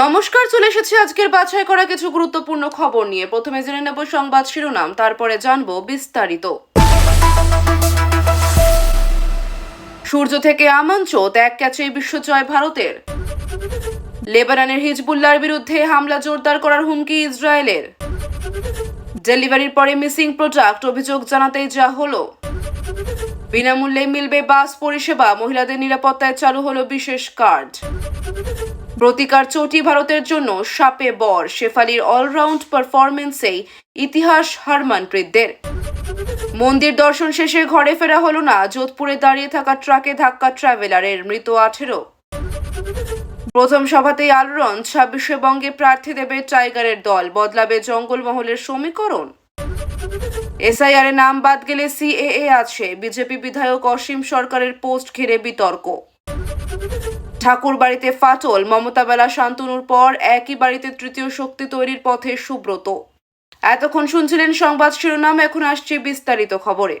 নমস্কার, চলে এসেছি আজকের বাছাই করা কিছু গুরুত্বপূর্ণ খবর নিয়ে। প্রথমে জেনে নেব সংবাদ শিরোনাম, তারপরে জানব বিস্তারিত। সূর্য থেকে আমঞ্চত এক ক্যাচে বিশ্বজয় ভারতের। লেবাননের হিজবুল্লার বিরুদ্ধে হামলা জোরদার করার হুমকি ইসরায়েলের। ডেলিভারির পরে মিসিং প্রোডাক্ট, অভিযোগ জানাতেই যা হলো। বিনামূল্যে মিলবে বাস পরিষেবা, মহিলাদের নিরাপত্তায় চালু হলো বিশেষ কার্ড। প্রতিকার চটি ভারতের জন্য সাপে বর। শেফালির অলরাউন্ড পারফরমেন্সেই ইতিহাস হারমানপ্রীতদের মন্দির দর্শন শেষে ঘরে ফেরা হলো না, যোধপুরে দাঁড়িয়ে থাকা ট্রাকে ধাক্কা ট্রাভেলারের মৃত আঠেরো। প্রথম সভাতেই আলোড়ন, ছাব্বিশে বঙ্গে প্রার্থী দেবে টাইগারের দল, বদলাবে জঙ্গলমহলের সমীকরণ। এসআইআর এর নাম বাদ গেলে সিএএ আছে, বিজেপি বিধায়ক অসীম সরকারের পোস্ট ঘিরে বিতর্ক। ঠাকুর বাড়িতে ফাটল। মমতা বেলা শান্তনুর পর একই বাড়িতে তৃতীয় শক্তি তৈরির পথে সুব্রত। এতক্ষণ শুনছিলেন সংবাদ শিরোনাম, এখন আসছে বিস্তারিত খবরে।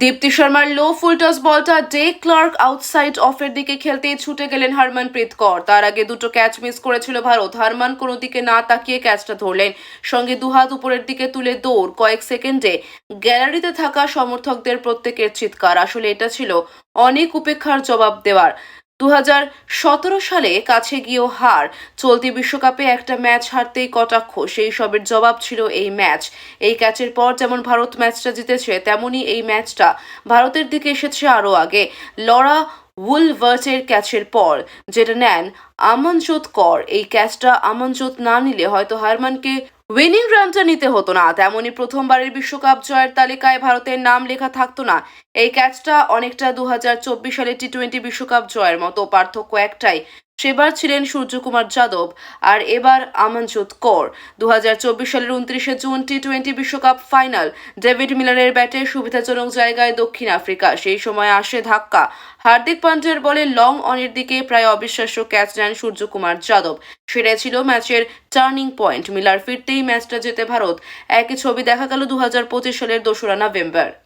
দীপ্তি শর্মার লো ফুলটস বলটা ডে ক্লার্ক আউটসাইড অফের দিকে খেলতে ছুটে গেলেন হরমনপ্রীত কর। তার আগে দুটো ক্যাচ মিস করেছিল ভারত। হারমান কোনো দিকে না তাকিয়ে ক্যাচটা ধরলেন। সঙ্গে দুহাত উপরের দিকে তুলে দৌড়। কয়েক সেকেন্ডে গ্যালারিতে থাকা সমর্থকদের প্রত্যেকের চিৎকার। আসলে এটা ছিল অনেক উপেক্ষার জবাব দেওয়ার দু হাজার সতেরো সালে কাছে গিয়েও হার। চলতি বিশ্বকাপে একটা ম্যাচ হারতেই কটাক্ষ, সেই সবের জবাব ছিল এই ম্যাচ। এই ক্যাচের পর যেমন ভারত ম্যাচটা জিতেছে তেমনই এই ম্যাচটা ভারতের দিকে এসেছে আরও আগে। লড়া উলভার্টের ক্যাচের পর যেটা নেন আমনজোত কর। এই ক্যাচটা আমনজোত না নিলে হয়তো হারমানকে উইনিং রানটা নিতে হতো না। তেমনই প্রথমবারের বিশ্বকাপ জয়ের তালিকায় ভারতের নাম লেখা থাকতো না। এই ক্যাচটা অনেকটা দু হাজার চব্বিশ সালে টি টোয়েন্টি বিশ্বকাপ জয়ের মতো পার্থক্য একটাই। সেবার ছিলেন সূর্যকুমার যাদব আর এবার আমনজোত কর। দু হাজার চব্বিশ সালের উনত্রিশে জুন টি টোয়েন্টি বিশ্বকাপ ফাইনাল। ডেভিড মিলারের ব্যাটে সুবিধাজনক জায়গায় দক্ষিণ আফ্রিকা। সেই সময় আসে ধাক্কা। হার্দিক পান্ডের বলে লং অনের দিকে প্রায় অবিশ্বাস্য ক্যাচ নেন সূর্যকুমার যাদব। সেটাই ছিল ম্যাচের টার্নিং পয়েন্ট। মিলার ফিরতেই ম্যাচটা জেতে ভারত। একই ছবি দেখা গেল দু হাজার পঁচিশ সালের দোসরা নভেম্বর।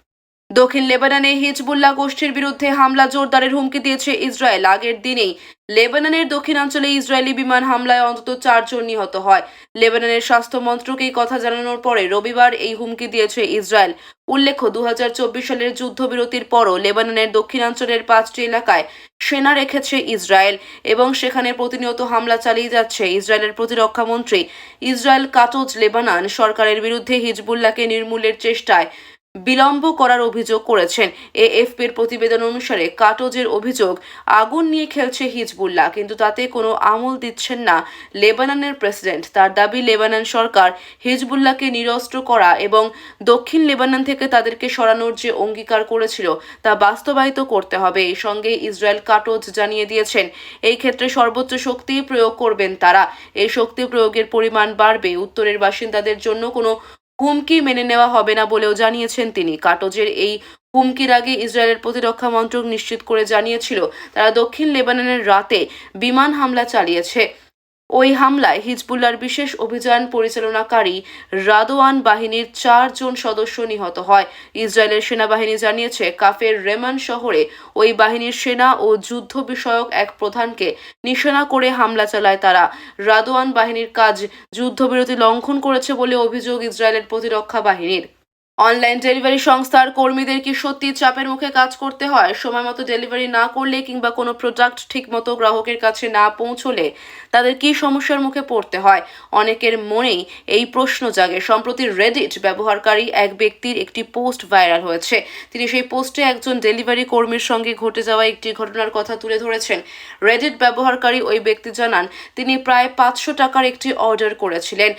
দক্ষিণ লেবাননে হিজবুল্লাহ গোষ্ঠীর বিরুদ্ধে হামলা জোরদারের হুমকি দিয়েছে ইসরায়েল। আগের দিনেই লেবাননের দক্ষিণাঞ্চলে ইসরায়েলি বিমান হামলায় অন্তত চারজন নিহত হয়। লেবাননের স্বাস্থ্য মন্ত্রক এই কথা জানানোর পরে রবিবার এই হুমকি দিয়েছে ইসরায়েল। উল্লেখ্য, দুহাজার চব্বিশ সালের যুদ্ধবিরতির পরও লেবাননের দক্ষিণাঞ্চলের পাঁচটি এলাকায় সেনা রেখেছে ইসরায়েল এবং সেখানে প্রতিনিয়ত হামলা চালিয়ে যাচ্ছে ইসরায়েলের প্রতিরক্ষা মন্ত্রী। ইসরায়েল কাটোজ লেবানন সরকারের বিরুদ্ধে হিজবুল্লাহকে নির্মূলের চেষ্টায় বিলম্ব করার অভিযোগ করেছেন। এএফপির প্রতিবেদন অনুসারে কাটোজের অভিযোগ, আগুন নিয়ে খেলছে হিজবুল্লাহ, কিন্তু তাতে কোনো আমল দিচ্ছেন না লেবাননের প্রেসিডেন্ট। তার দাবি, লেবানন সরকার হিজবুল্লাহকে নিরস্ত্র করা এবং দক্ষিণ লেবানন থেকে তাদেরকে সরানোর যে অঙ্গীকার করেছিল, তা বাস্তবায়িত করতে হবে। এই সঙ্গে ইসরায়েল কাটোজ জানিয়ে দিয়েছেন, এই ক্ষেত্রে সর্বোচ্চ শক্তি প্রয়োগ করবেন তারা। এই শক্তি প্রয়োগের পরিমাণ বাড়বে। উত্তরের বাসিন্দাদের জন্য কোনো হুমকি মেনে নেওয়া হবে না বলেও জানিয়েছেন তিনি। কাটজের এই হুমকির আগে ইসরায়েলের প্রতিরক্ষা মন্ত্রক নিশ্চিত করে জানিয়েছিল, তারা দক্ষিণ লেবাননের রাতে বিমান হামলা চালিয়েছে। ওই হামলায় হিজবুল্লার বিশেষ অভিযান পরিচালনাকারী রাদোয়ান বাহিনীর চারজন সদস্য নিহত হয়। ইসরায়েলের সেনাবাহিনী জানিয়েছে, কাফের রেমান শহরে ওই বাহিনীর সেনা ও যুদ্ধ বিষয়ক এক প্রধানকে নিশানা করে হামলা চালায় তারা। রাদোয়ান বাহিনীর কাজ যুদ্ধবিরতি লঙ্ঘন করেছে বলে অভিযোগ ইসরায়েলের প্রতিরক্ষা বাহিনীর। অনলাইন ডেলিভারি সংস্থার কর্মীদের কি সত্যি চাপের মুখে কাজ করতে হয়? সময় মতো ডেলিভারি না করলে কিংবা কোনো প্রোডাক্ট ঠিকমতো গ্রাহকের কাছে না পৌঁছলে তাদের কি সমস্যার মুখে পড়তে হয়? অনেকের মনেই এই প্রশ্ন জাগে। সম্প্রতি রেডিট ব্যবহারকারী এক ব্যক্তির একটি পোস্ট ভাইরাল হয়েছে। তিনি সেই পোস্টে একজন ডেলিভারি কর্মীর সঙ্গে ঘটে যাওয়া একটি ঘটনার কথা তুলে ধরেছেন। রেডিট ব্যবহারকারী ওই ব্যক্তি জানান, তিনি প্রায় পাঁচশো টাকার একটি অর্ডার করেছিলেন,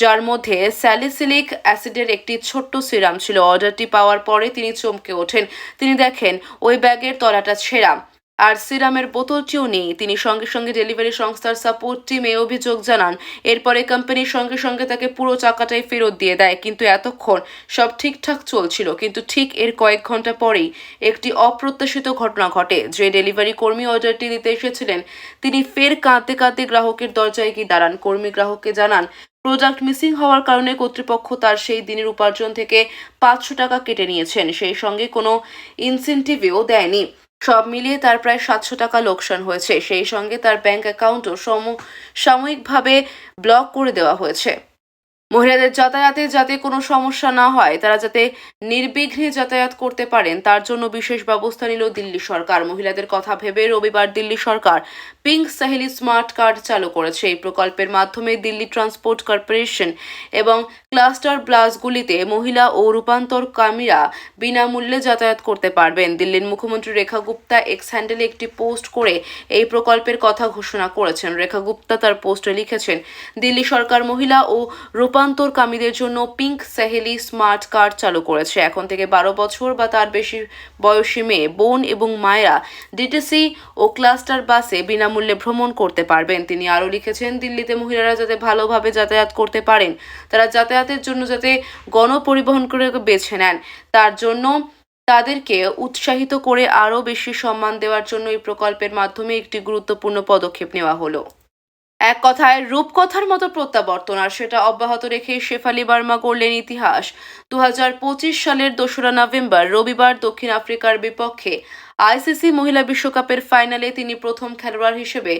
যার মধ্যে স্যালিসিলিক অ্যাসিডের একটি ছোট্ট সিরাম ছিল। অর্ডারটি পাওয়ার পরে তিনি চমকে ওঠেন। তিনি দেখেন, ওই ব্যাগের তলাটা ছেঁড়া। আর সিরামের বোতলটিও নেই। তিনি সঙ্গে সঙ্গে ডেলিভারি সংস্থার সাপোর্ট টিমে অভিযোগ জানান, এরপরে কোম্পানির সঙ্গে সঙ্গে তাকে পুরো চাকাটাই ফেরত দিয়ে দেয়। কিন্তু এতক্ষণ সব ঠিকঠাক চলছিল। কিন্তু ঠিক এর কয়েক ঘণ্টা পরেই একটি অপ্রত্যাশিত ঘটনা ঘটে। যে ডেলিভারি কর্মী অর্ডারটি দিতে এসেছিলেন, তিনি ফের কাঁদতে কাঁদতে গ্রাহকের দরজায় গিয়ে দাঁড়ান। কর্মী গ্রাহককে জানান প্রোডাক্ট মিসিং হওয়ার কারণে কর্তৃপক্ষ তার সেই দিনের উপার্জন থেকে পাঁচশো টাকা কেটে নিয়েছেন। সেই সঙ্গে কোনো ইনসেন্টিভও দেয়নি। সব মিলিয়ে তার প্রায় সাতশো টাকা লোকসান হয়েছে। সেই সঙ্গে তার ব্যাংক অ্যাকাউন্টও সম সাময়িকভাবে ব্লক করে দেওয়া হয়েছে। মহিলাদের যাতায়াতে যাতে কোনো সমস্যা না হয়, তারা যাতে নির্বিঘ্নে যাতায়াত করতে পারেন, তার জন্য বিশেষ ব্যবস্থা নিল দিল্লি সরকার। মহিলাদের কথা ভেবে রবিবার দিল্লি সরকার পিঙ্ক সাহেলি স্মার্ট কার্ড চালু করেছে। এই প্রকল্পের মাধ্যমে দিল্লি ট্রান্সপোর্ট কর্পোরেশন এবং ক্লাস্টার ব্লাসগুলিতে মহিলা ও রূপান্তরকামীরা বিনামূল্যে যাতায়াত করতে পারবেন। দিল্লির মুখ্যমন্ত্রী রেখা গুপ্তা এক্স হ্যান্ডেলে একটি পোস্ট করে এই প্রকল্পের কথা ঘোষণা করেছেন। রেখা গুপ্তা তার পোস্টে লিখেছেন, দিল্লি সরকার মহিলা ও রূপান্তরকামীদের জন্য পিঙ্ক সেহেলি স্মার্ট কার্ড চালু করেছে। এখন থেকে বারো বছর বা তার বেশি বয়সী মেয়ে, বোন এবং মায়েরা ডিটিসি ও ক্লাস্টার বাসে বিনামূল্যে ভ্রমণ করতে পারবেন। তিনি আরও লিখেছেন, দিল্লিতে মহিলারা যাতে ভালোভাবে যাতায়াত করতে পারেন, তারা যাতায়াতের জন্য যাতে গণপরিবহন করে বেছে নেন, তার জন্য তাদেরকে উৎসাহিত করে আরও বেশি সম্মান দেওয়ার জন্য এই প্রকল্পের মাধ্যমে একটি গুরুত্বপূর্ণ পদক্ষেপ নেওয়া হলো। এক কথায় রূপকথার মতো প্রত্যাবর্তন, আর সেটা অব্যাহত রেখে শেফালি বার্মা করলেন ইতিহাস। দু হাজার পঁচিশ সালের দোসরা নভেম্বর, রবিবার দক্ষিণ আফ্রিকার বিপক্ষে আইসিসি মহিলা বিশ্বকাপের ফাইনালে তিনি প্রথম খেলোয়াড় হিসেবে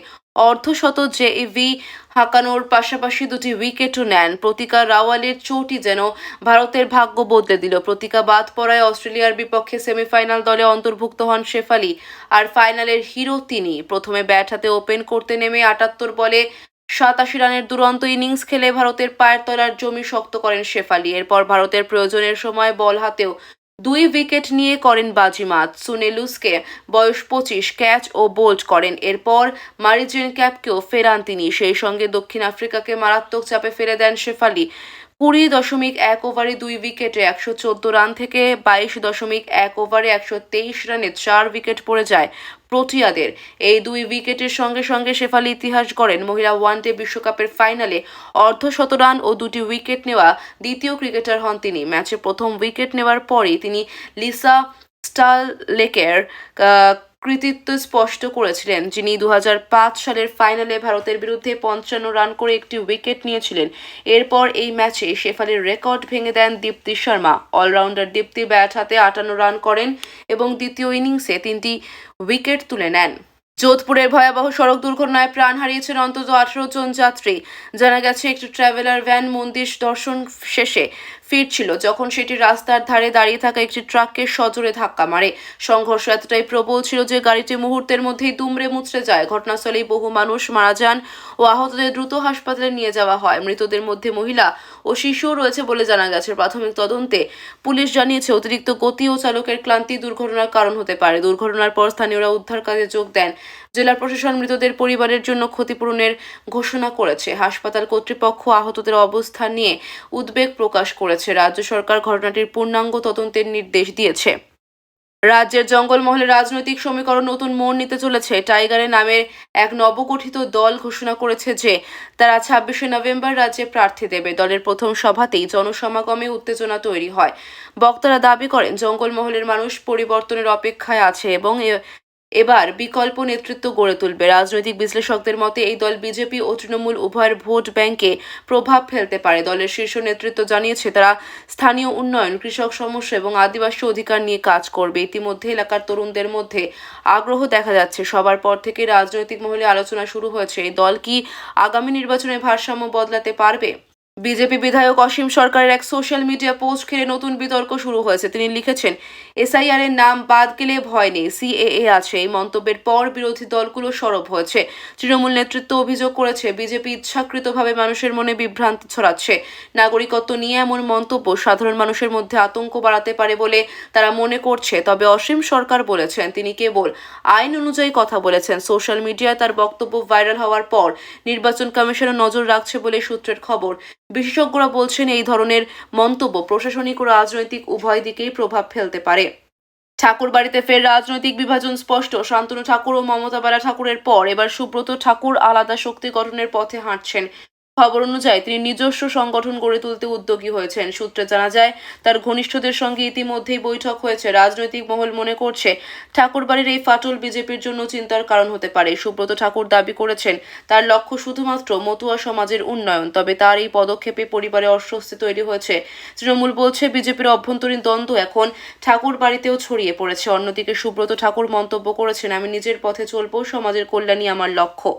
অর্ধশত জেইভি হাঁকানোর পাশাপাশি দুটি উইকেটও নেন। প্রতিকা রাওয়ালের চোটই যেন ভারতের ভাগ্য বদলে দিল। প্রতিকা বাদ পড়ায় অস্ট্রেলিয়ার বিপক্ষে সেমিফাইনাল দলে অন্তর্ভুক্ত হন শেফালি। আর ফাইনালের হিরো তিনি। প্রথমে ব্যাট হাতে ওপেন করতে নেমে আটাত্তর বলে সাতাশি রানের দুরন্ত ইনিংস খেলে ভারতের পায়ের তলার জমি শক্ত করেন শেফালি। এরপর ভারতের প্রয়োজনের সময় বল হাতেও দুই উইকেট নিয়ে করেন বাজিমাত। সুনেলুসকে বয়স পঁচিশ, ক্যাচ ও বোল্ড করেন। এরপর মারিজেন ক্যাপকেও ফেরান তিনি। সেই সঙ্গে দক্ষিণ আফ্রিকাকে মারাত্মক চাপে ফেলে দেন শেফালি। কুড়ি দশমিক এক ওভারে দুই উইকেটে একশো চোদ্দ রান থেকে বাইশ দশমিক এক ওভারে একশো তেইশ রানে চার উইকেট পড়ে যায়। প্রোটিয়াদের এই দুই উইকেটের সঙ্গে সঙ্গে শেফালি ইতিহাস গড়েন মহিলা ওয়ান ডে বিশ্বকাপের ফাইনালে অর্ধশত রান ও দুটি উইকেট নেওয়া দ্বিতীয় ক্রিকেটার হন তিনি। ম্যাচে প্রথম উইকেট নেওয়ার পরেই তিনি লিসা স্টারলেকের আহ, কৃতিত্ব স্পষ্ট করেছিলেন, যিনি দুহাজার পাঁচ সালের ফাইনালে ভারতের বিরুদ্ধে পঞ্চান্ন রান করে একটি উইকেট নিয়েছিলেন। এরপর এই ম্যাচে শেফালির রেকর্ড ভেঙে দেন দীপ্তি শর্মা। অলরাউন্ডার দীপ্তি ব্যাট হাতে আটান্ন রান করেন এবং দ্বিতীয় ইনিংসে তিনটি উইকেট তুলে নেন। যোধপুরের ভয়াবহ সড়ক দুর্ঘটনায় প্রাণ হারিয়েছেন অন্তত আঠারো জন যাত্রী। জানা গেছে, একটি ট্রাভেলার ভ্যান মন্দির দর্শন শেষে ফিরছিল যখন সেটি রাস্তার ধারে দাঁড়িয়ে থাকা একটি ট্রাককে সজোরে ধাক্কা মারে। সংঘর্ষ এতটাই প্রবল ছিল যে গাড়িটি মুহূর্তের মধ্যেই দুমড়ে মুচড়ে যায়। ঘটনাস্থলেই বহু মানুষ মারা যান ও আহতদের দ্রুত হাসপাতালে নিয়ে যাওয়া হয়। মৃতদের মধ্যে মহিলা ও শিশুও রয়েছে বলে জানা গেছে প্রাথমিক তদন্তে। পুলিশ জানিয়েছে, অতিরিক্ত গতি ও চালকের ক্লান্তি দুর্ঘটনার কারণ হতে পারে। দুর্ঘটনার পর স্থানীয়রা উদ্ধার কাজে যোগ দেন। জেলা প্রশাসন মৃতদের পরিবারের জন্য ক্ষতিপূরণের ঘোষণা করেছে। হাসপাতাল কর্তৃপক্ষ আহতদের অবস্থা নিয়ে উদ্বেগ প্রকাশ করেছে। রাজ্য সরকার ঘটনাটির পূর্ণাঙ্গ তদন্তের নির্দেশ দিয়েছে। রাজ্যের জঙ্গলমহলে রাজনৈতিক সমীকরণ নতুন মোড় নিতে চলেছে। টাইগারের নামের এক নবগঠিত দল ঘোষণা করেছে যে, তারা ছাব্বিশে নভেম্বর রাজ্যে প্রার্থী দেবে। দলের প্রথম সভাতেই জনসমাগমে উত্তেজনা তৈরি হয়। বক্তারা দাবি করেন, জঙ্গলমহলের মানুষ পরিবর্তনের অপেক্ষায় আছে এবং এবার বিকল্প নেতৃত্ব গড়ে তুলবে। রাজনৈতিক বিশ্লেষকদের মতে, এই দল বিজেপি ও তৃণমূল উভয়ের ভোট ব্যাংকে প্রভাব ফেলতে পারে। দলের শীর্ষ নেতৃত্ব জানিয়েছে, তারা স্থানীয় উন্নয়ন, কৃষক সমস্যা এবং আদিবাসী অধিকার নিয়ে কাজ করবে। ইতিমধ্যে এলাকার তরুণদের মধ্যে আগ্রহ দেখা যাচ্ছে। সবার পর থেকে রাজনৈতিক মহলে আলোচনা শুরু হয়েছে। এই দল কি আগামী নির্বাচনে ভারসাম্য বদলাতে পারবে? বিজেপি বিধায়ক অসীম সরকারের এক সোশ্যাল মিডিয়া পোস্ট ঘিরে নতুন বিতর্ক শুরু হয়েছে। তিনি লিখেছেন, এসআইআর এর নাম বাদ গেলে ভয় নেই, সিএএ আছে। এই মন্তব্যের পর বিরোধী দলগুলো সরব হয়েছে। তৃণমূল নেতৃত্ব অভিযোগ করেছে, বিজেপি ইচ্ছাকৃতভাবে মানুষের মনে বিভ্রান্তি ছড়াচ্ছে। নাগরিকত্ব নিয়ে এমন মন্তব্য সাধারণ মানুষের মধ্যে আতঙ্ক বাড়াতে পারে বলে তারা মনে করছে। তবে অসীম সরকার বলেছেন, তিনি কেবল আইন অনুযায়ী কথা বলেছেন। সোশ্যাল মিডিয়ায় তার বক্তব্য ভাইরাল হওয়ার পর নির্বাচন কমিশনের নজর রাখছে বলে সূত্রের খবর। বিশেষজ্ঞরা বলছেন এই ধরনের মন্তব্য প্রশাসনিক ও রাজনৈতিক উভয় দিকেই প্রভাব ফেলতে পারে। ঠাকুর বাড়িতে ফের রাজনৈতিক বিভাজন স্পষ্ট। শান্তনু ঠাকুর ও মমতা বেলা ঠাকুরের পর এবার সুব্রত ঠাকুর আলাদা শক্তি গঠনের পথে হাঁটছেন। খবর অনুযায়ী তিনি নিজস্ব সংগঠন গড়ে তুলতে উদ্যোগী হয়েছেন। সূত্রে জানা যায়, তার ঘনিষ্ঠদের সঙ্গে ইতিমধ্যেই বৈঠক হয়েছে। রাজনৈতিক মহল মনে করছে, ঠাকুরবাড়ির এই ফাটল বিজেপির জন্য চিন্তার কারণ হতে পারে। সুব্রত ঠাকুর দাবি করেছেন, তার লক্ষ্য শুধুমাত্র মতুয়া সমাজের উন্নয়ন, তবে তার এই পদক্ষেপে পরিবারে অস্বস্তি তৈরি হয়েছে। তৃণমূল বলছে, বিজেপির অভ্যন্তরীণ দ্বন্দ্ব এখন ঠাকুর বাড়িতেও ছড়িয়ে পড়েছে। অন্যদিকে সুব্রত ঠাকুর মন্তব্য করেছেন, আমি নিজের পথে চলবো, সমাজের কল্যাণই আমার লক্ষ্য।